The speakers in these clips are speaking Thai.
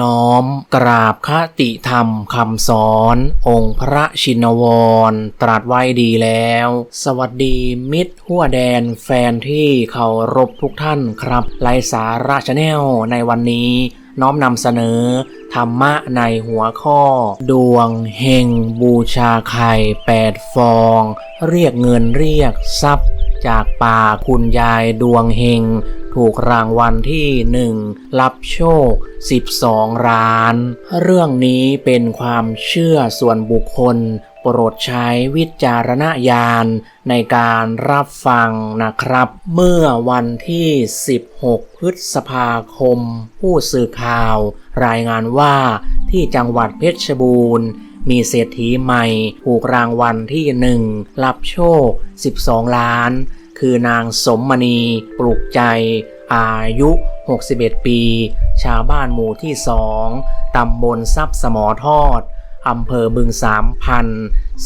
น้อมกราบคติธรรมคำสอน องค์พระชินวร ตรัสไว้ดีแล้ว สวัสดีมิตรหัวแดนแฟนที่เคารพทุกท่านครับไลสาระชาแนลในวันนี้ น้อมนำเสนอ ธรรมะในหัวข้อ ดวงเฮงบูชาไข่แปดฟอง เรียกเงินเรียกทรัพย์ จากป่าคุณยายดวงเฮง ถูกรางวัลที่หนึ่งรับโชค 12ล้าน เรื่องนี้เป็นความเชื่อส่วนบุคคล โปรดใช้วิจารณญาณในการรับฟังนะครับ เมื่อวันที่ 16 พฤษภาคม ผู้สื่อข่าว รายงานว่าที่จังหวัดเพชรบูรณ์ มีเศรษฐีใหม่ถูกรางวัลที่หนึ่งรับโชค 12 ล้าน คือนางสมมณีปลูกใจ อายุ 61 ปี ชาวบ้านหมู่ที่สองตำบลทรัพย์สมอทอดอำเภอบึงสามพัน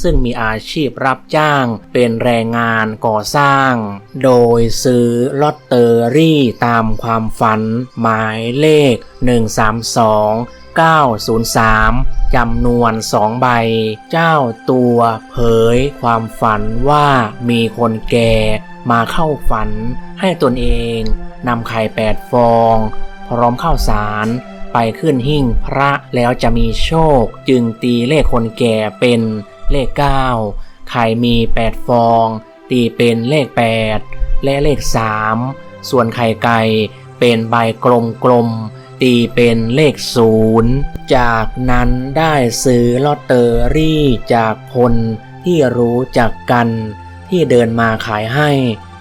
ซึ่งมีอาชีพรับจ้างเป็นแรงงานก่อสร้าง โดยซื้อลอตเตอรี่ตามความฝัน หมายเลข 132 903 จำนวนสองใบ เจ้าตัวเผยความฝันว่ามีคนแก่มาเข้าฝันให้ตนเองนำไข่แปดฟอง พร้อมข้าวสารไปขึ้นหิ้งพระแล้วจะมีโชค จึงตีเลขคนแก่เป็นเลข 9 ไข่มี 8 ฟอง ตีเป็นเลข 8 และเลข 3 ส่วนไข่ไก่เป็นใบกลมกลมๆ ตีเป็นเลขศูนย์จากนั้นได้ซื้อลอตเตอรี่จากคนที่รู้จักกัน ที่เดินมาขายให้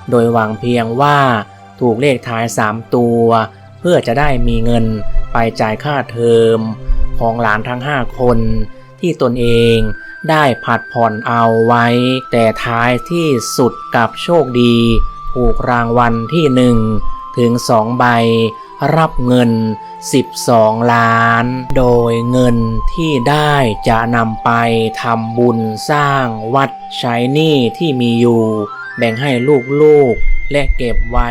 โดยหวังเพียงว่าถูกเลขท้าย3ตัว เพื่อจะได้มีเงินไปจ่ายค่าเทอม ของหลานทั้ง5คนที่ตนเองได้ผัดผ่อนเอาไว้ แต่ท้ายที่สุดกับโชคดี ถูกรางวัลที่หนึ่งถึงสองใบ รับเงิน 12 ล้าน โดยเงินที่ได้จะนำไปทำบุญสร้างวัดใช้หนี้ที่มีอยู่ แบ่งให้ลูกๆ และเก็บไว้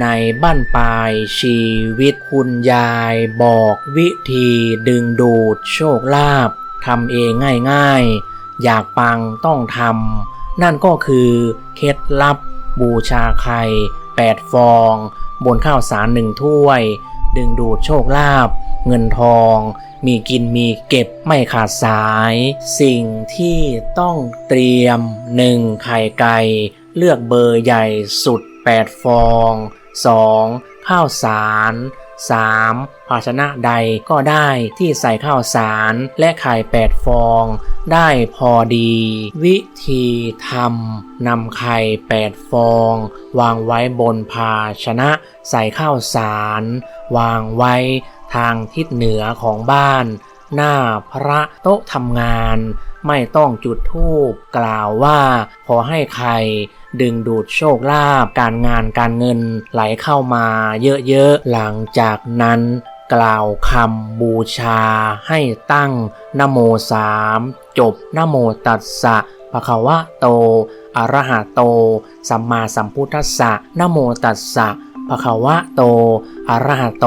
ในบ้านปลายชีวิตคุณยายบอกวิธีดึงดูดโชคลาภทำเองง่ายๆ อยากปังต้องทำนั่นก็คือเคล็ดลับบูชาไข่ แปดฟอง บนข้าวสารหนึ่งถ้วย ดึงดูดโชคลาภเงินทอง มีกินมีเก็บไม่ขาดสาย สิ่งที่ต้องเตรียม 1. ไข่ไก่ เลือกเบอร์ใหญ่สุด 8 ฟอง 2. ข้าวสาร 3. ภาชนะใดก็ได้ที่ใส่ข้าวสารและไข่8ฟอง ได้พอดี วิธีทำนำไข่8ฟอง วางไว้บนภาชนะใส่ข้าวสาร วางไว้ทางทิศเหนือของบ้าน หน้าพระโต๊ะทำงาน ไม่ต้องจุดธูปกล่าวว่า ขอให้ใครดึงดูดโชคลาภการงานการเงินไหลเข้ามาเยอะๆ หลังจากนั้นกล่าวคำบูชาให้ตั้งนโมสามจบนโมตัสสะภะคะวะโตอะระหะโต สัมมาสัมพุทธัสสะนโมตัสสะภะคะวะโตอะระหะโต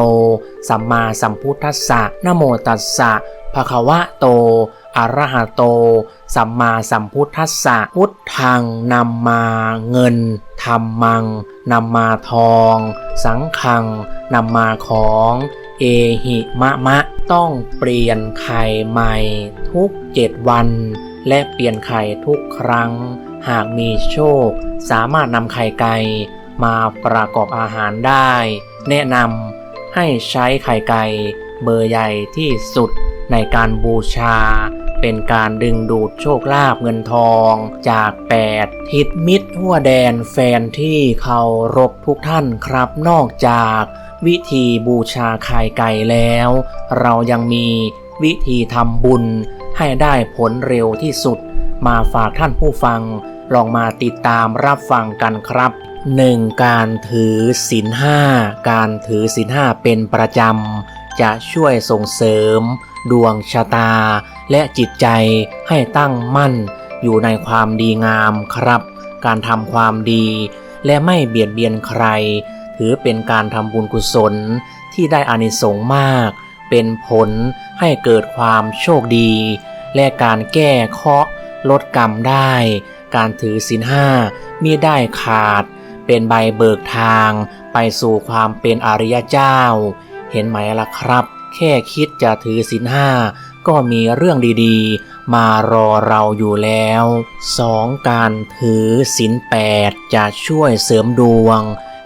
สัมมาสัมพุทธัสสะนโมตัสสะ ภะควะโต อรหะโต สัมมาสัมพุทธัสสะ พุทธังนำมาเงินธรรมังนำมาทอง สังฆังนำมาของ เอหิมะมะ ต้องเปลี่ยนไข่ใหม่ ทุกเจ็ดวัน และเปลี่ยนไข่ทุกครั้ง หากมีโชค สามารถนำไข่ไก่มาประกอบอาหารได้ แนะนำให้ใช้ไข่ไก่เบอร์ใหญ่ที่สุด ในการบูชา เป็นการดึงดูดโชคลาภเงินทอง จาก 8 ทิศมิตรทั่วแดนแฟนที่เคารพทุกท่านครับนอกจากวิธีบูชาไข่ไก่แล้ว เรายังมีวิธีทำบุญให้ได้ผลเร็วที่สุด มาฝากท่านผู้ฟัง ลองมาติดตามรับฟังกันครับ 1. การถือศีลห้า การถือศีลห้าเป็นประจำ จะช่วยส่งเสริม ดวงชะตา และจิตใจให้ตั้งมั่น อยู่ในความดีงามครับ การทำความดี และไม่เบียดเบียนใคร ถือเป็นการทำบุญกุศลที่ได้อานิสงส์มาก เป็นผลให้เกิดความโชคดี และการแก้เคราะห์ลดกรรมได้ การถือศีลห้ามิได้ขาด เป็นใบเบิกทาง ไปสู่ความเป็นอริยเจ้า เห็นไหมล่ะครับ แค่คิด จะถือศีลห้าก็มีเรื่องดีๆ มารอเราอยู่แล้ว 2. การถือศีลแปดจะช่วยเสริมดวง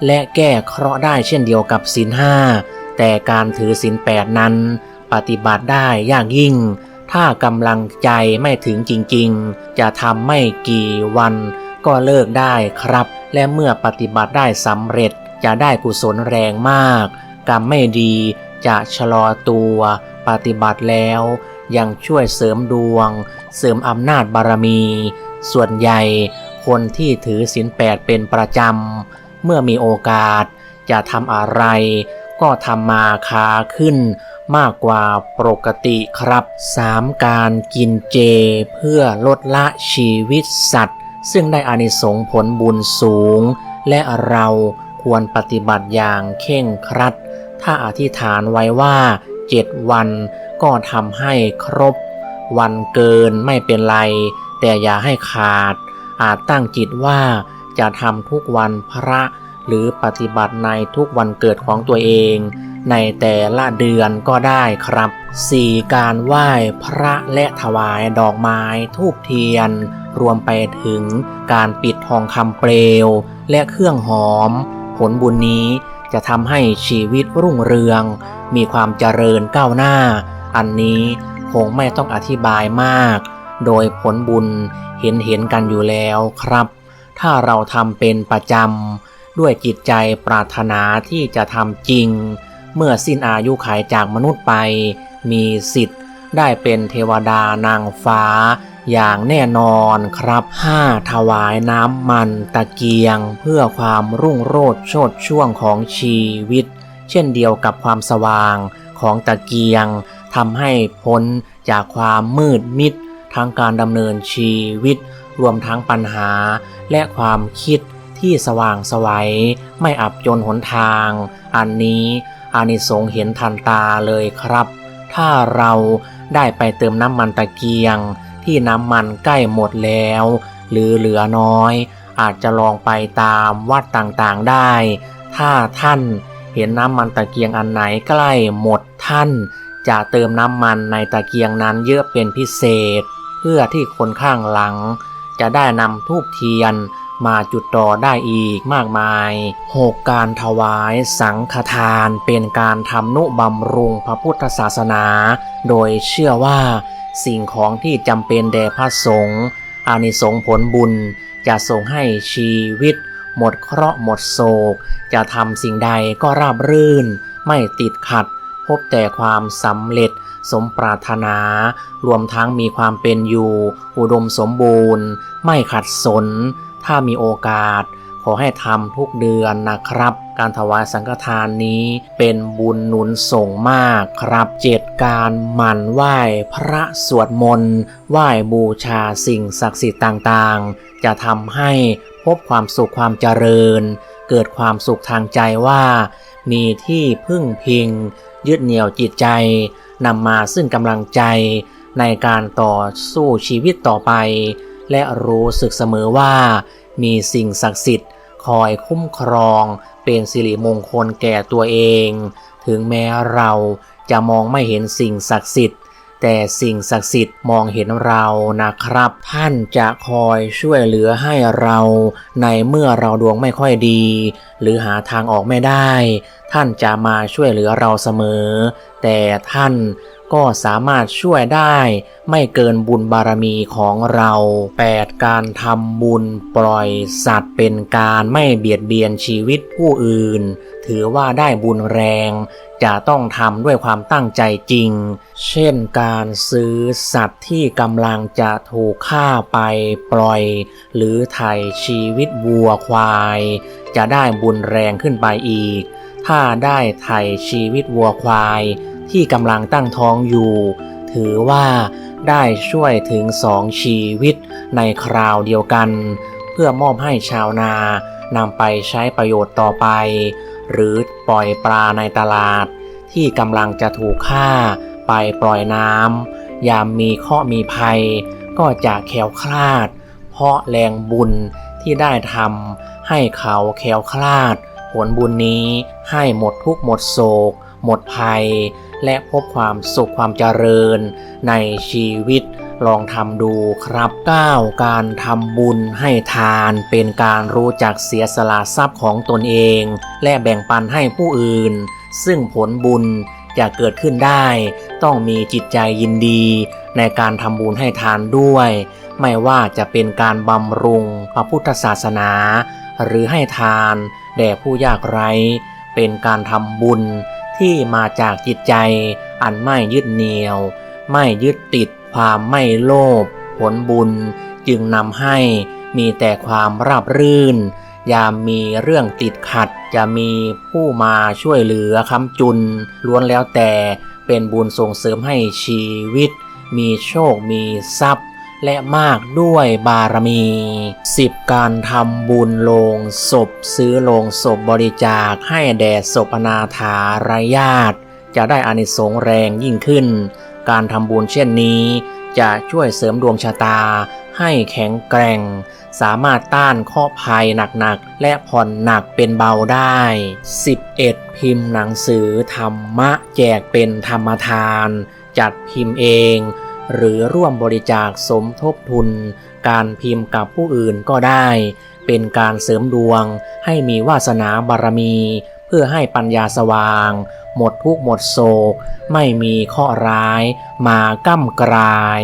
และแก้เคราะห์ได้เช่นเดียวกับศีลห้าแต่การถือศีลแปดนั้น ปฏิบัติได้ยากยิ่ง ถ้ากำลังใจไม่ถึงจริงๆ จะทำไม่กี่วัน ก็เลิกได้ครับ และเมื่อปฏิบัติได้สำเร็จจะได้กุศลแรงมาก กรรมไม่ดีจะชะลอตัวปฏิบัติแล้ว ยังช่วยเสริมดวง เสริมอำนาจบารมี ส่วนใหญ่คนที่ถือศีลแปดเป็นประจำ เมื่อมีโอกาสจะทำอะไร ก็ทำมาค้าขึ้นมากกว่าปกติครับ 3. การกินเจเพื่อลดละชีวิตสัตว์ ซึ่งได้อานิสงส์ผลบุญสูง และเราควรปฏิบัติอย่างเข่งครัด ถ้าอธิษฐานไว้ว่าเจ็ดวันก็ทำให้ครบ วันเกินไม่เป็นไร แต่อย่าให้ขาด อาจตั้งจิตว่าจะทำทุกวันพระหรือปฏิบัติในทุกวันเกิดของตัวเอง ในแต่ละเดือนก็ได้ครับ 4. การไหว้พระและถวายดอกไม้ทูบเทียน รวมไปถึงการปิดทองคำเปลว และเครื่องหอม ผลบุญนี้ จะทำให้ชีวิตรุ่งเรือง มีความเจริญก้าวหน้า อันนี้คงไม่ต้องอธิบายมาก โดยผลบุญเห็นเห็นกันอยู่แล้วครับ ถ้าเราทำเป็นประจำ ด้วยจิตใจปรารถนาที่จะทำจริง เมื่อสิ้นอายุขัยจากมนุษย์ไป มีสิทธิ์ได้เป็นเทวดานางฟ้า อย่างแน่นอนครับ 5. ถวายน้ำมันตะเกียง เพื่อความรุ่งโรจน์โชดช่วงของชีวิต เช่นเดียวกับความสว่างของตะเกียงทำให้พ้นจากความมืดมิดทั้งการดำเนินชีวิต รวมทั้งปัญหาและความคิดที่สว่างสวัยไม่อับจนหนทาง อันนี้อานิสงส์เห็นทันตาเลยครับ ถ้าเราได้ไปเติมน้ำมันตะเกียง ที่น้ำมันใกล้หมดแล้ว หรือเหลือน้อย อาจจะลองไปตามวัดต่างๆได้ ถ้าท่านเห็นน้ำมันตะเกียงอันไหนใกล้หมดท่าน จะเติมน้ำมันในตะเกียงนั้นเยอะเป็นพิเศษ เพื่อที่คนข้างหลัง จะได้นำทูบเทียนมาจุดต่อได้อีกมากมาย 6. การถวายสังฆทานเป็นการทำนุบำรุงพระพุทธศาสนา โดยเชื่อว่า สิ่งของที่จำเป็นแด่พระสงฆ์อานิสงส์ผลบุญจะส่งให้ชีวิต หมดเคราะห์หมดโศก จะทำสิ่งใดก็ราบรื่น ไม่ติดขัด พบแต่ความสำเร็จสมปรารถนา รวมทั้งมีความเป็นอยู่ อุดมสมบูรณ์ ไม่ขัดสน ถ้ามีโอกาส ขอให้ทำทุกเดือนนะครับ การถวายสังฆทานนี้เป็นบุญหนุนส่งมากครับเจ็ดการหมั่นไหว้พระสวดมนต์ไหว้บูชาสิ่งศักดิ์สิทธิ์ต่างๆ จะทำให้พบความสุขความเจริญ เกิดความสุขทางใจว่า มีที่พึ่งพิง ยึดเหนี่ยวจิตใจนำมาซึ่งกำลังใจในการต่อสู้ชีวิตต่อไป และรู้สึกเสมอว่า มีสิ่งศักดิ์สิทธิ์คอยคุ้มครอง เป็นสิริมงคลแก่ตัวเอง ถึงแม้เราจะมองไม่เห็นสิ่งศักดิ์สิทธิ์ แต่สิ่งศักดิ์สิทธิ์มองเห็นเรานะครับ ท่านจะคอยช่วยเหลือให้เราในเมื่อเราดวงไม่ค่อยดี หรือหาทางออกไม่ได้ ท่านจะมาช่วยเหลือเราเสมอ แต่ท่าน ก็สามารถช่วยได้ไม่เกินบุญบารมีของเรา 8. การทำบุญปล่อยสัตว์เป็นการไม่เบียดเบียนชีวิตผู้อื่น ถือว่าได้บุญแรง จะต้องทำด้วยความตั้งใจจริง เช่นการซื้อสัตว์ที่กำลังจะถูกฆ่าไปปล่อย หรือไถ่ชีวิตวัวควาย จะได้บุญแรงขึ้นไปอีก ถ้าได้ไถ่ชีวิตวัวควาย ที่กำลังตั้งท้องอยู่ ถือว่าได้ช่วยถึงสองชีวิตในคราวเดียวกัน เพื่อมอบให้ชาวนานำไปใช้ประโยชน์ต่อไป หรือปล่อยปลาในตลาด ที่กำลังจะถูกฆ่าไปปล่อยน้ำยามมีเคราะห์มีภัย ก็จะแคล้วคลาด เพราะแรงบุญที่ได้ทำให้เขาแคล้วคลาด ผลบุญนี้ให้หมดทุกหมดโศก หมดภัย และพบความสุขความเจริญในชีวิตลองทำดูครับ 9. การทำบุญให้ทานเป็นการรู้จักเสียสละทรัพย์ของตนเอง และแบ่งปันให้ผู้อื่น ซึ่งผลบุญจะเกิดขึ้นได้ ต้องมีจิตใจยินดี ในการทำบุญให้ทานด้วย ไม่ว่าจะเป็นการบำรุงพระพุทธศาสนา หรือให้ทาน แด่ผู้ยากไร้ เป็นการทำบุญ ที่มาจากจิตใจ อันไม่ยึดเหนี่ยว ไม่ยึดติดความไม่โลภผลบุญจึงนำให้มีแต่ความราบรื่น ยามมีเรื่องติดขัดจะมีผู้มาช่วยเหลือค้ำจุน ล้วนแล้วแต่เป็นบุญส่งเสริมให้ชีวิต มีโชคมีทรัพย์ และมากด้วยบารมี 10. การทำบุญโลงศพซื้อโลงศพบริจาคให้แด่ศพนาถารายาตจะได้อานิสงส์แรงยิ่งขึ้น การทำบุญเช่นนี้ จะช่วยเสริมดวงชะตาให้แข็งแกร่ง สามารถต้านข้อภัยหนักๆ และผ่อนหนักเป็นเบาได้ 11. พิมพ์หนังสือธรรมะแจกเป็นธรรมทาน จัดพิมพ์เอง หรือร่วมบริจาคสมทบทุน การพิมพ์กับผู้อื่นก็ได้ เป็นการเสริมดวง ให้มีวาสนาบารมี เพื่อให้ปัญญาสว่าง หมดทุกหมดโศก ไม่มีข้อร้าย มาก้ำกราย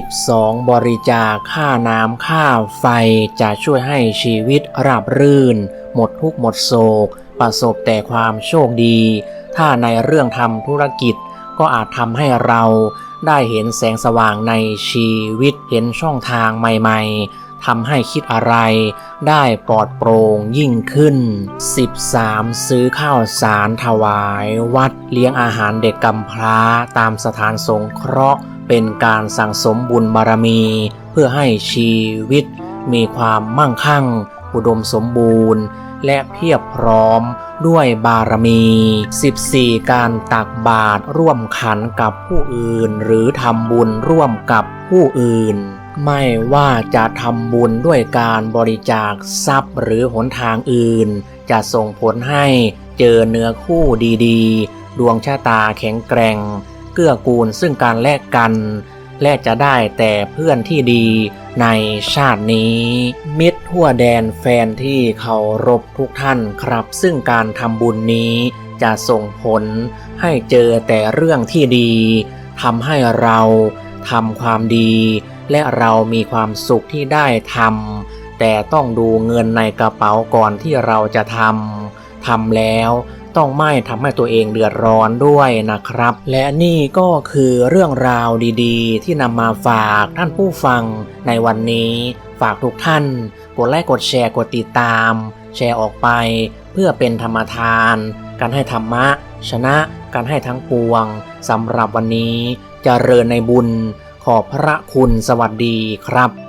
12. บริจาคค่าน้ำค่าไฟจะช่วยให้ชีวิตราบรื่น หมดทุกหมดโศก ประสบแต่ความโชคดี ถ้าในเรื่องทำธุรกิจก็อาจทำให้เรา ได้เห็นแสงสว่างในชีวิตเห็นช่องทางใหม่ๆทำให้คิดอะไร ได้ปลอดโปร่งยิ่งขึ้น 13. ซื้อข้าวสารถวาย วัดเลี้ยงอาหารเด็กกำพร้าตามสถานสงเคราะห์ เป็นการสั่งสมบุญบารมี เพื่อให้ชีวิต มีความมั่งคั่ง อุดมสมบูรณ์ และเพียบพร้อมด้วยบารมี 14. การตักบาตรร่วมขันกับผู้อื่น หรือทำบุญร่วมกับผู้อื่น ไม่ว่าจะทำบุญด้วยการบริจาคทรัพย์หรือหนทางอื่น จะส่งผลให้เจอเนื้อคู่ดีๆ ดวงชะตาแข็งแกร่ง เกื้อกูลซึ่งการแลกกัน และจะได้แต่เพื่อนที่ดีในชาตินี้ มิตรทั่วแดนแฟนที่เคารพทุกท่านครับ ซึ่งการทำบุญนี้จะส่งผลให้เจอแต่เรื่องที่ดีทำให้เราทำความดี และเรามีความสุขที่ได้ทำแต่ต้องดูเงินในกระเป๋าก่อนที่เราจะทำทำแล้ว ต้องไม่ทำให้ตัวเองเดือดร้อนด้วยนะครับ และนี่ก็คือเรื่องราวดีๆ ที่นำมาฝากท่านผู้ฟังในวันนี้ ฝากทุกท่าน กดไลค์กดแชร์กดติดตาม แชร์ออกไปเพื่อเป็นธรรมทาน การให้ธรรมะ ชนะการให้ทั้งปวงสำหรับวันนี้จเจริญในบุญขอบพระคุณสวัสดีครับ